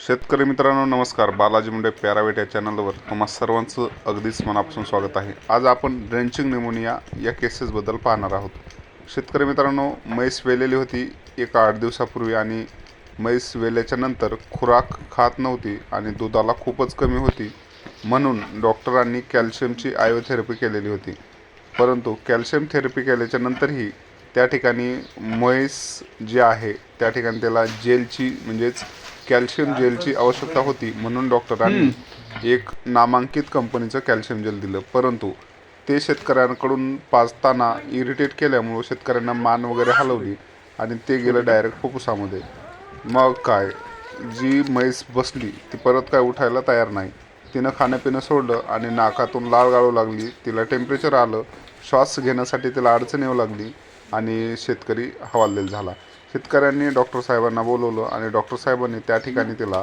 शेतकरी मित्रांनो नमस्कार. बालाजी मुंडे पॅरावेट या चॅनलवर तुम्हा सर्वांचं अगदीच मनापासून स्वागत आहे. आज आपण ड्रेंचिंग निमोनिया या केसेसबद्दल पाहणार आहोत. शेतकरी मित्रांनो म्हैस वेलेली होती एका आठ दिवसापूर्वी आणि म्हैस वेल्याच्या नंतर खुराक खात नव्हती आणि दुधाला खूपच कमी होती म्हणून डॉक्टरांनी कॅल्शियमची आयोथेरपी केलेली होती. परंतु कॅल्शियम थेरपी केल्याच्या नंतरही त्या ठिकाणी म्हैस जी आहे त्या ठिकाणी त्याला जेलची म्हणजेच कॅल्शियम जेलची आवश्यकता होती म्हणून डॉक्टरांनी एक नामांकित कंपनीचं कॅल्शियम जेल दिलं. परंतु ते शेतकऱ्यांकडून पाजताना इरिटेट केल्यामुळं शेतकऱ्यांना मान वगैरे हलवली आणि ते गेलं डायरेक्ट फुफ्फुसामध्ये मग काय? जी म्हैस बसली ती परत काय उठायला तयार नाही. तिनं खाणंपिणं सोडलं आणि नाकातून लाळ गाळू लागली. तिला टेम्परेचर आलं. श्वास घेण्यासाठी तिला अडचण येऊ लागली आणि शेतकरी हवालदिल झाला. शेतकऱ्यांनी डॉक्टर साहेबांना बोलवलं आणि डॉक्टर साहेबांनी त्या ठिकाणी तिला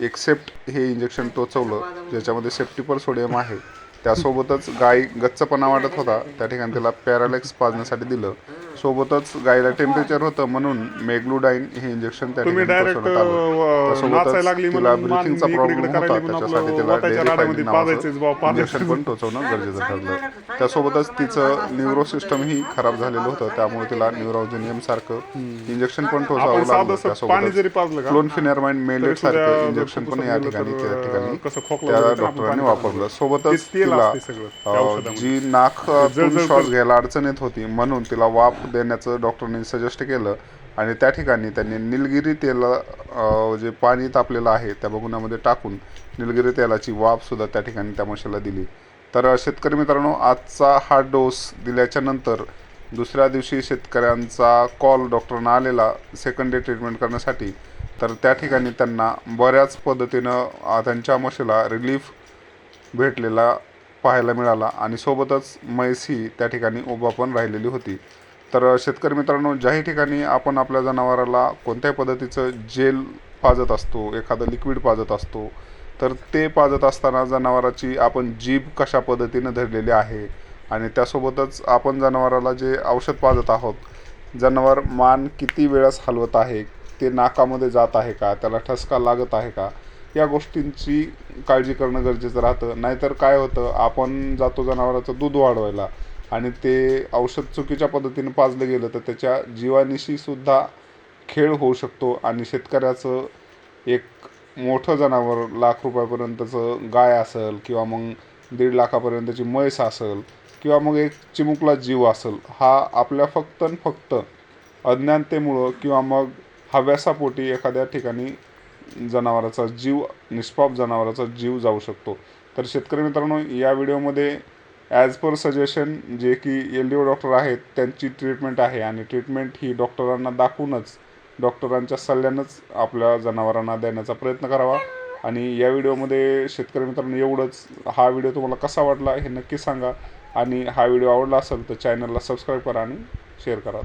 एक्सेप्ट हे इंजेक्शन टोचवलं ज्याच्यामध्ये सेफ्टीपर सोडियम आहे. त्यासोबतच गाय गच्चपणा वाटत होता. त्या ठिकाणी तिला पॅरालेक्स पाजण्यासाठी दिलं. सोबतच गायला टेम्परेचर होतं म्हणून मेग्लुडाईन हे इंजेक्शन त्या तुम्ही ठिकाणी डायरेक्ट टोचवण्यात आलं नाचायला लागली तिला म्हणून मान ब्रिथिंगचा इकडे प्रॉब्लेम इकडे होता. करायली म्हणून त्याच्यासाठी आपलं तिला वाटाच्या डेली लाडामध्ये पाजायचेच बुवा, पाजायचेच. इंजेक्शन पण टोचवणं गरजेचं ठरलं. त्यासोबतच तिचं न्यूरो सिस्टमही खराब झालेलं होतं. त्यामुळे तिला न्यूरोजेनियम सारखं इंजेक्शन पण टोचावं लागलं. साधं पाणी जरी पाजलं का? क्लोनफिनेरमाइन मेलेट सारखं इंजेक्शन पण या ठिकाणी त्या ठिकाणी खोकला त्या वगैरे तर आपण डॉक्टरांनी वापरलं. सोबतच तेच तेल तिला असते सगळं. त्या अं, औषधामध्ये. जी श्वास कर- घ्यायला अडचण येत होती म्हणून तिला वाफ देण्याचं डॉक्टरांनी सजेस्ट केलं आणि त्या ठिकाणी त्यांनी निलगिरी तेल जे पाणी तापलेलं आहे त्या बगुनामध्ये टाकून निलगिरी तेलाची वाफसुद्धा त्या ठिकाणी त्या म्हशीला दिली. तर शेतकरी मित्रांनो आजचा हा डोस दिल्याच्या नंतर दुसऱ्या दिवशी शेतकऱ्यांचा कॉल डॉक्टरना आलेला सेकंड डे ट्रीटमेंट करण्यासाठी. तर त्या ठिकाणी त्यांना बऱ्याच पद्धतीनं त्यांच्या म्हशीला रिलीफ भेटलेला पाहायला मिळाला आणि सोबतच म्हैस ही त्या ठिकाणी उभा पण राहिलेली होती. तर शेतकरी मित्रांनो ज्याही ठिकाणी आपण आपल्या जनावराला कोणत्याही पद्धतीचं जेल पाजत असतो एखादं लिक्विड पाजत असतो तर ते पाजत असताना जनावराची आपण जीभ कशा पद्धतीनं धरलेली आहे आणि त्यासोबतच आपण जनावराला जे औषध पाजत आहोत जनावर मान किती वेळास हलवत आहे ते नाकामध्ये जात आहे का त्याला ठसका लागत आहे का या गोष्टींची काळजी करणं गरजेचं राहतं. नाहीतर काय होतं आपण जातो जनावराचं दूध वाढवायला आणि ते औषध चुकीच्या पद्धतीने पाजलं गेलं तर त्याच्या जीवानिशी सुद्धा खेळ होऊ शकतो आणि शेतकऱ्याचं एक मोठं जनावर लाख रुपयापर्यंतचं गाय असेल किंवा मग दीड लाखापर्यंतची म्हैस असेल किंवा मग एक चिमुकला जीव असेल हा आपल्या फक्त आणि फक्त अज्ञानतेमुळं किंवा मग हव्यासापोटी एखाद्या ठिकाणी जनावराचा जीव निष्पाप जनावराचा जीव जाऊ शकतो. तर शेतकरी मित्रांनो या व्हिडिओमध्ये ॲज पर सजेशन जे की एल डी ओ डॉक्टर आहेत त्यांची ट्रीटमेंट आहे. आणि ट्रीटमेंट ही डॉक्टरांना दाखवूनच डॉक्टरांच्या सल्ल्यानंच आपल्या जनावरांना देण्याचा प्रयत्न करावा. आणि या व्हिडिओमध्ये शेतकरी मित्रांनो एवढंच. हा व्हिडिओ तुम्हाला कसा वाटला हे नक्की सांगा. आणि हा व्हिडिओ आवडला असेल तर चॅनलला सबस्क्राईब करा आणि शेअर करा.